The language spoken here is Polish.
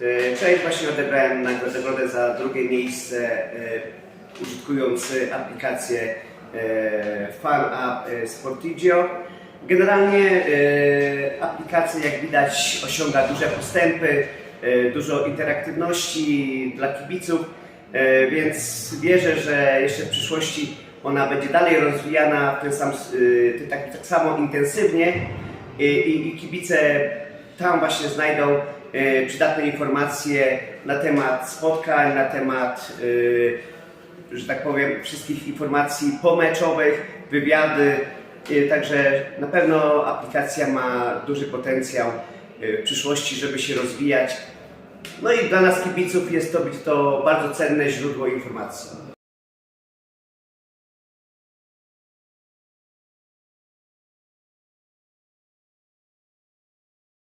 E, Cześć, właśnie odebrałem nagrodę za drugie miejsce e, użytkując e, aplikację e, e, Sportigio. Generalnie e, aplikacja, jak widać, osiąga duże postępy, e, dużo interaktywności dla kibiców, e, więc wierzę, że jeszcze w przyszłości ona będzie dalej rozwijana ten sam, e, tak, tak samo intensywnie i, i kibice tam właśnie znajdą e, przydatne informacje na temat spotkań, na temat, e, że tak powiem, wszystkich informacji pomeczowych, wywiady. E, Także na pewno aplikacja ma duży potencjał w przyszłości, żeby się rozwijać. No i dla nas kibiców jest to, to bardzo cenne źródło informacji.